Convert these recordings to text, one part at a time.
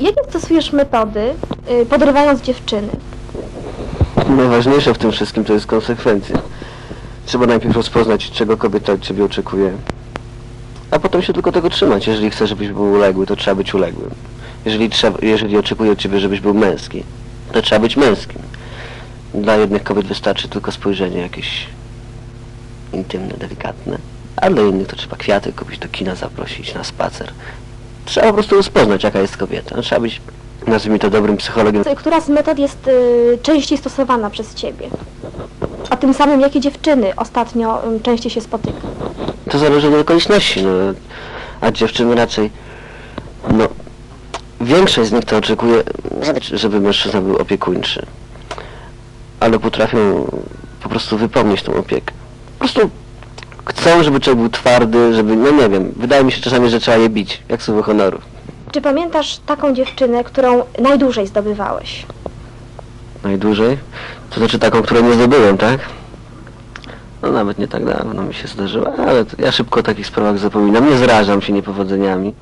Jakie stosujesz metody, y, podrywając dziewczyny? Najważniejsze w tym wszystkim to jest konsekwencja. Trzeba najpierw rozpoznać, czego kobieta od ciebie oczekuje, a potem się tylko tego trzymać. Jeżeli chce, żebyś był uległy, to trzeba być uległym. Jeżeli, trzeba, jeżeli oczekuje od ciebie, żebyś był męski, to trzeba być męskim. Dla jednych kobiet wystarczy tylko spojrzenie jakieś intymne, delikatne, a dla innych to trzeba kwiaty kupić, do kina zaprosić, na spacer. Trzeba po prostu rozpoznać, jaka jest kobieta. Trzeba być, nazwijmy to, dobrym psychologiem. Która z metod jest y, częściej stosowana przez Ciebie? A tym samym jakie dziewczyny ostatnio y, częściej się spotyka? To zależy od okoliczności, no. A dziewczyny raczej, no, większość z nich to oczekuje, żeby, żeby mężczyzna był opiekuńczy. Ale potrafią po prostu wypełnić tą opiekę. Po prostu chcą, żeby człowiek był twardy, żeby, no nie wiem, wydaje mi się czasami, że trzeba je bić, jak słowo honoru. Czy pamiętasz taką dziewczynę, którą najdłużej zdobywałeś? Najdłużej. To znaczy taką, której nie zdobyłem, tak? No nawet nie tak dawno mi się zdarzyło, ale to ja szybko o takich sprawach zapominam. Nie zrażam się niepowodzeniami.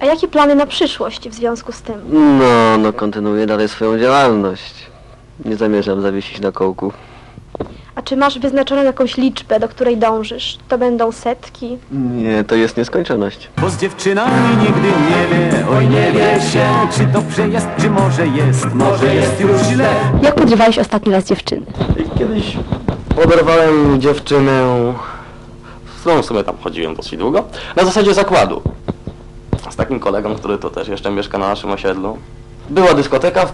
A jakie plany na przyszłość w związku z tym? No, no kontynuuję dalej swoją działalność. Nie zamierzam zawiesić na kołku. A czy masz wyznaczoną jakąś liczbę, do której dążysz? To będą setki? Nie, to jest nieskończoność. Bo z dziewczynami nigdy nie wie, oj nie wie się Czy dobrze jest, czy może jest, może jest już źle Jak podrywałeś ostatni raz dziewczyny? Kiedyś poderwałem dziewczynę, z którą w sumie tam chodziłem dosyć długo, na zasadzie zakładu. Z takim kolegą, który to też jeszcze mieszka na naszym osiedlu. Była dyskoteka w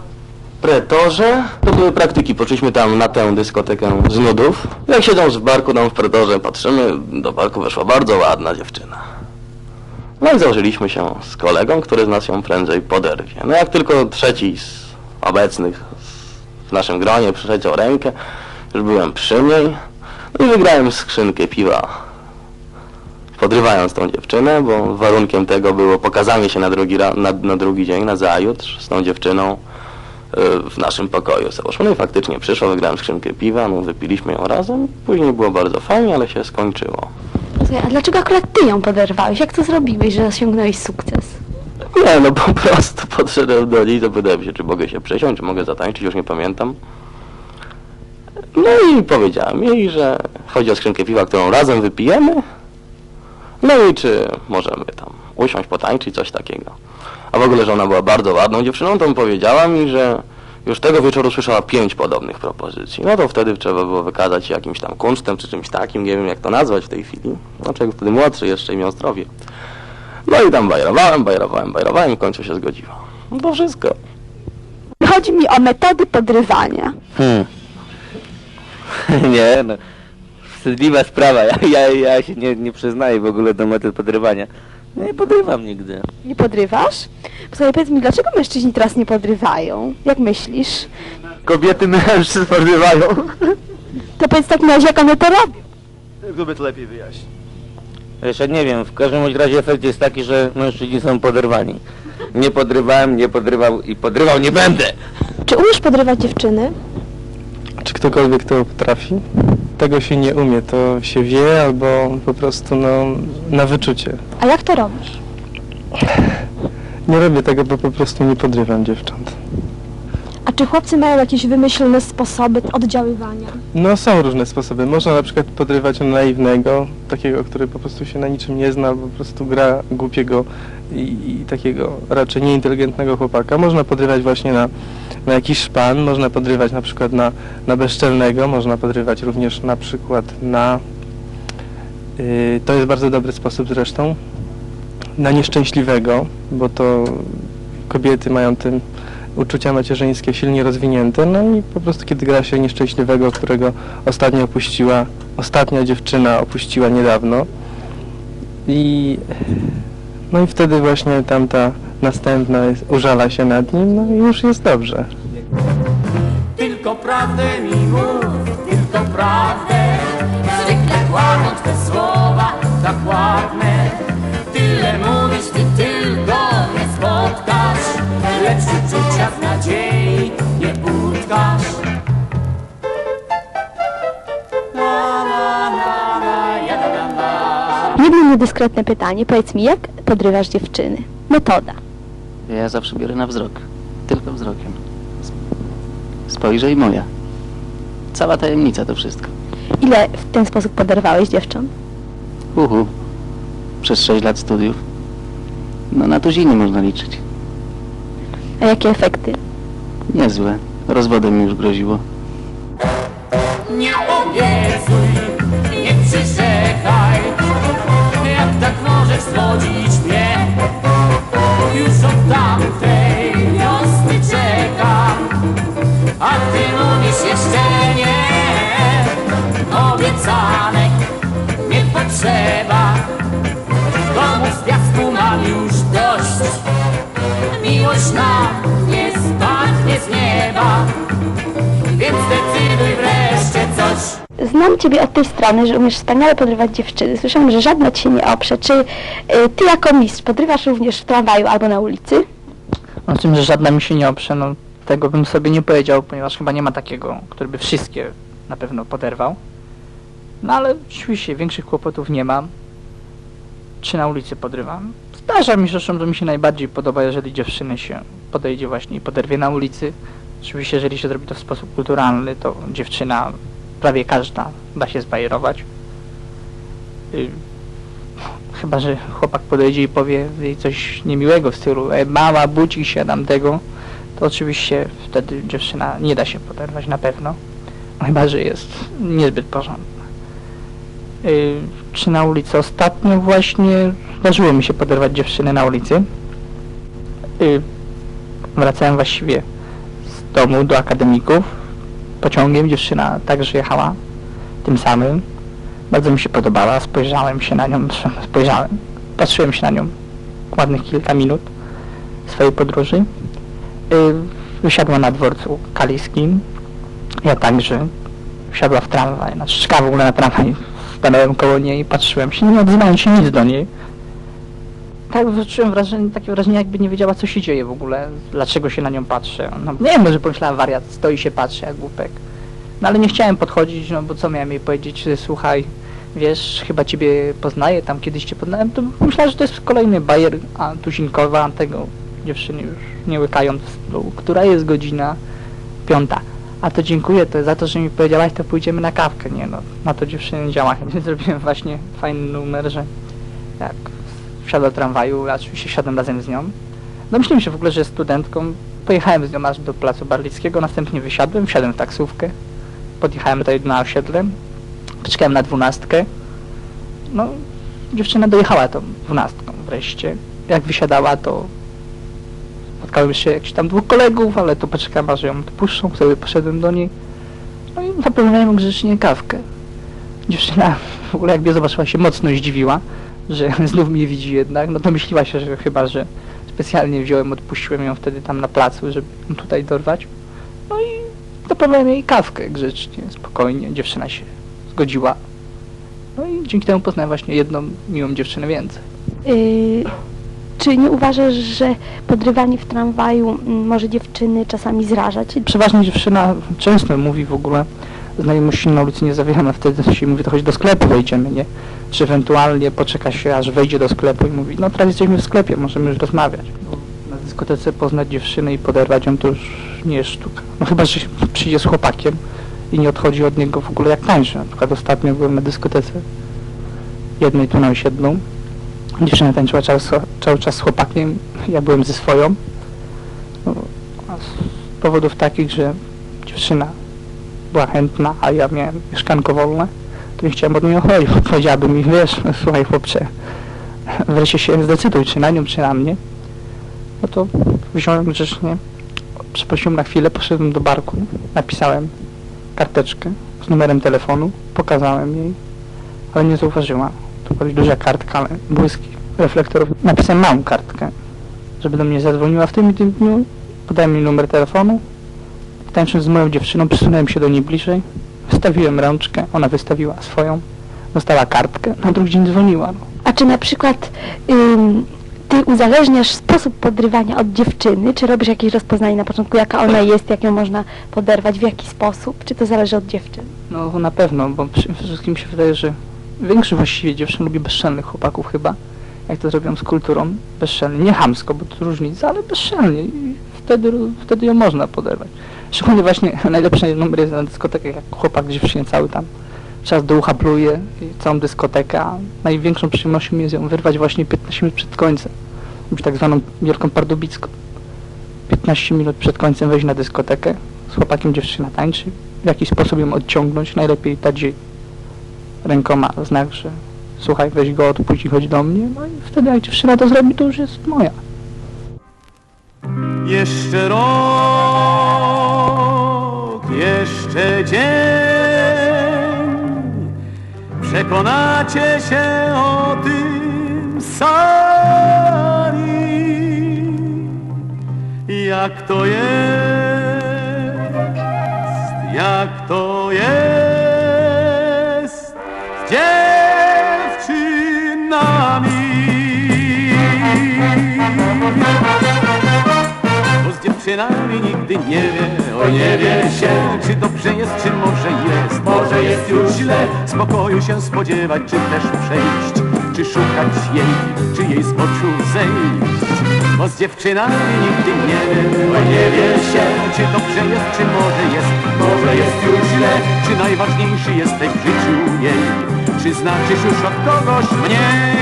Pretorze, to były praktyki, poszliśmy tam na tę dyskotekę z nudów. Jak siedząc w barku tam w Pretorze, patrzymy, do barku weszła bardzo ładna dziewczyna. No i założyliśmy się z kolegą, który z nas ją prędzej poderwie. No jak tylko trzeci z obecnych w naszym gronie przyleciał rękę, już byłem przy niej, no i wygrałem skrzynkę piwa. Podrywając tą dziewczynę, bo warunkiem tego było pokazanie się na drugi, na, na drugi dzień, na zajutrz z tą dziewczyną w naszym pokoju. Załóżmy, no i faktycznie przyszło, wygrałem skrzynkę piwa, no wypiliśmy ją razem, później było bardzo fajnie, ale się skończyło. A dlaczego akurat ty ją poderwałeś? Jak to zrobiłeś, że osiągnąłeś sukces? Nie, no po prostu podszedłem do niej, zapytałem się, czy mogę się przesiąść, czy mogę zatańczyć, już nie pamiętam. No i powiedziałem jej, że chodzi o skrzynkę piwa, którą razem wypijemy. No i czy możemy tam usiąść, potańczyć, coś takiego. A w ogóle, że ona była bardzo ładną dziewczyną, to mi powiedziała mi, że już tego wieczoru słyszała pięć podobnych propozycji. No to wtedy trzeba było wykazać się jakimś tam kunsztem, czy czymś takim, nie wiem jak to nazwać w tej chwili. No człowiek wtedy młodszy jeszcze i miał zdrowie. No i tam bajrowałem, bajrowałem, bajrowałem i w końcu się zgodziła. No to wszystko. Chodzi mi o metody podrywania. Hmm. nie, no. Wstydliwa sprawa. Ja, ja, ja się nie, nie przyznaję w ogóle do metod podrywania. Nie podrywam nigdy. Nie podrywasz? Słuchaj, powiedz mi, dlaczego mężczyźni teraz nie podrywają? Jak myślisz? Kobiety mężczyzn podrywają. To powiedz w takim razie, jak one to robią. Gdyby to lepiej wyjaśnić. Jeszcze nie wiem, w każdym bądź razie efekt jest taki, że mężczyźni są podrywani. Nie podrywałem, nie podrywał i podrywał nie będę. Czy umiesz podrywać dziewczyny? Czy ktokolwiek to potrafi? Tego się nie umie, to się wie albo po prostu no, na wyczucie. A jak to robisz? Nie robię tego, bo po prostu nie podrywam dziewcząt. A czy chłopcy mają jakieś wymyślone sposoby oddziaływania? No są różne sposoby. Można na przykład podrywać naiwnego, takiego, który po prostu się na niczym nie zna, po prostu gra głupiego i, i takiego raczej nieinteligentnego chłopaka. Można podrywać właśnie na, na jakiś szpan, można podrywać na przykład na, na bezczelnego, można podrywać również na przykład na... Yy, to jest bardzo dobry sposób zresztą. Na nieszczęśliwego, bo to kobiety mają tym uczucia macierzyńskie silnie rozwinięte, no i po prostu kiedy gra się nieszczęśliwego, którego ostatnio opuściła, ostatnia dziewczyna opuściła niedawno i no i wtedy właśnie tamta następna jest, użala się nad nim, no i już jest dobrze. Tylko prawdę mi mów, tylko prawdę Zwykle kłamią twe słowa tak ładne Tyle mówisz, ty tylko nie spotkasz Lecz uczucia w nadziei nie utkasz. Jedno niedyskretne pytanie. Powiedz mi, jak podrywasz dziewczyny? Metoda. Ja zawsze biorę na wzrok. Tylko wzrokiem. Spojrzę i moja. Cała tajemnica to wszystko. Ile w ten sposób poderwałeś dziewcząt? Uhu. Przez 6 lat studiów. No na tuziny można liczyć. A jakie efekty? Niezłe. Rozwodem mi już groziło. Nie obiecuj, nie przyrzekaj Jak tak możesz zwodzić mnie Już od tamtej nie potrzeba Domu z piasku mam już dość Miłość nam nie spadnie z nieba Więc decyduj wreszcie coś Znam Ciebie od tej strony, że umiesz wspaniale podrywać dziewczyny. Słyszałam, że żadna Ci się nie oprze. Czy y, Ty jako mistrz podrywasz również w tramwaju albo na ulicy? O tym, że żadna mi się nie oprze, no tego bym sobie nie powiedział, ponieważ chyba nie ma takiego, który by wszystkie na pewno poderwał. No ale oczywiście większych kłopotów nie mam. Czy na ulicy podrywam? Zdarza mi się, zresztą to mi się najbardziej podoba, jeżeli dziewczyny się podejdzie właśnie i poderwie na ulicy. Oczywiście, jeżeli się zrobi to w sposób kulturalny, to dziewczyna, prawie każda, da się zbajerować. Y, Chyba, że chłopak podejdzie i powie jej coś niemiłego w stylu e, mama, budzi się tamtego, to oczywiście wtedy dziewczyna nie da się poderwać na pewno. Chyba, że jest niezbyt porządna. Y, czy na ulicy? Ostatnio właśnie zdarzyło mi się poderwać dziewczyny na ulicy. Y, wracałem właściwie z domu do akademików. Pociągiem dziewczyna także jechała tym samym. Bardzo mi się podobała, spojrzałem się na nią, spojrzałem, patrzyłem się na nią ładnych kilka minut swojej podróży. Y, Wysiadła na dworcu kaliskim, ja także. Wsiadła w tramwaj, znaczy czekała w ogóle na tramwaj. Stanąłem koło niej, patrzyłem się, nie odzywałem się nic do niej. Tak wyczułem wrażenie, takie wrażenie, jakby nie wiedziała, co się dzieje w ogóle, dlaczego się na nią patrzę. No, nie wiem, może pomyślałem, wariat, stoi się patrzy jak głupek. No ale nie chciałem podchodzić, no bo co miałem jej powiedzieć, słuchaj, wiesz, chyba ciebie poznaję, tam kiedyś cię poznałem, to myślałem, że to jest kolejny bajer a, tuzinkowa, tego dziewczyny już nie łykając, no, która jest godzina piąta. A to dziękuję to za to, że mi powiedziałaś, to pójdziemy na kawkę. Nie no, na to dziewczyny działa. Zrobiłem właśnie fajny numer, że jak wsiadła do tramwaju, ja oczywiście siadłem razem z nią. Domyśliłem się w ogóle, że jest studentką. Pojechałem z nią aż do Placu Barlickiego, następnie wysiadłem, wsiadłem w taksówkę, podjechałem tutaj na osiedle, poczekałem na dwunastkę. No, dziewczyna dojechała tą dwunastką wreszcie. Jak wysiadała, to spotkałem jeszcze jakichś tam dwóch kolegów, ale to poczekałem, aż ją puszczą, sobie poszedłem do niej. No i napełniałem grzecznie kawkę. Dziewczyna w ogóle jak mnie zobaczyła się mocno zdziwiła, że znów mnie widzi jednak, no to myśliła się, że chyba, że specjalnie wziąłem, odpuściłem ją wtedy tam na placu, żeby tutaj dorwać. No i napełniałem jej kawkę grzecznie, spokojnie, dziewczyna się zgodziła. No i dzięki temu poznałem właśnie jedną miłą dziewczynę więcej. Y, czy nie uważasz, że podrywanie w tramwaju może dziewczyny czasami zrażać? Przeważnie dziewczyna często mówi w ogóle, znajomości na ulicy nie zawieramy, wtedy się mówi, to chodź do sklepu wejdziemy, nie? Czy ewentualnie poczeka się, aż wejdzie do sklepu i mówi, no teraz jesteśmy w sklepie, możemy już rozmawiać. Na dyskotece poznać dziewczynę i poderwać ją to już nie jest sztuka. No chyba, że przyjdzie z chłopakiem i nie odchodzi od niego w ogóle jak tańczy. Na przykład ostatnio byłem na dyskotece jednej tu na osiedlu. Dziewczyna tańczyła cały, cały czas z chłopakiem, ja byłem ze swoją. No, z powodów takich, że dziewczyna była chętna, a ja miałem mieszkanko wolne, to nie chciałem od niej odchodzić, bo powiedziałaby mi, wiesz, słuchaj chłopcze, wreszcie się zdecyduj, czy na nią, czy na mnie. No to wziąłem grzecznie, przeprosiłem na chwilę, poszedłem do barku, napisałem karteczkę z numerem telefonu, pokazałem jej, ale nie zauważyła. To była duża kartka, błyski reflektorów. Napisałem małą kartkę, żeby do mnie zadzwoniła w tym i tym dniu, podałem mi numer telefonu, tańcząc z moją dziewczyną, przysunąłem się do niej bliżej, wystawiłem rączkę, ona wystawiła swoją, dostała kartkę, na drugi dzień dzwoniła. No. A czy na przykład ym, ty uzależniasz sposób podrywania od dziewczyny? Czy robisz jakieś rozpoznanie na początku, jaka ona jest, jak ją można poderwać, w jaki sposób? Czy to zależy od dziewczyn? No na pewno, bo przede wszystkim się wydaje, że większość właściwie dziewczyn lubi bezczelnych chłopaków chyba jak to zrobią z kulturą, bezczelnie. Nie chamsko, bo to różnica, ale bezczelnie. I wtedy, wtedy ją można poderwać. Szczególnie właśnie najlepszy numer jest na dyskotekach, jak chłopak dziewczynie cały tam czas do ucha pluje i całą dyskotekę, a największą przyjemnością jest ją wyrwać właśnie 15 minut przed końcem. Być tak zwaną wielką pardubicką. 15 minut przed końcem wejść na dyskotekę, z chłopakiem dziewczyna tańczy, w jakiś sposób ją odciągnąć, najlepiej jej rękoma znak, że słuchaj, weź go, odpuść i chodź do mnie, no i wtedy jak dziewczyna to zrobi, to już jest moja. Jeszcze rok, jeszcze dzień. Przekonacie się o tym sami Jak to jest, jak to jest dziewczynami. Bo z dziewczynami nigdy nie wie, oj nie wie się, czy dobrze jest, czy może jest, może jest już źle, spokoju się spodziewać, czy też przejść, czy szukać jej, czy jej z oczu zejść. Bo z dziewczynami nigdy nie wie, oj nie wie się, czy dobrze jest, czy może jest, może jest już źle, czy najważniejszy jesteś w życiu jej, czy znaczysz już od kogoś mniej.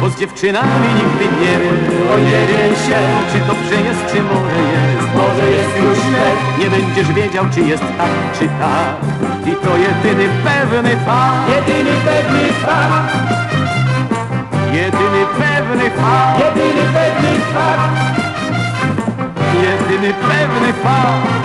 Bo z dziewczynami nigdy nie wiem, o nie wie się, czy dobrze jest, czy może jest, może jest. Nie będziesz wiedział, czy jest tak, czy tak. I to jedyny pewny fakt. Jedyny pewny fakt. Jedyny pewny fakt. Jedyny pewny fakt. Jedyny pewny fakt.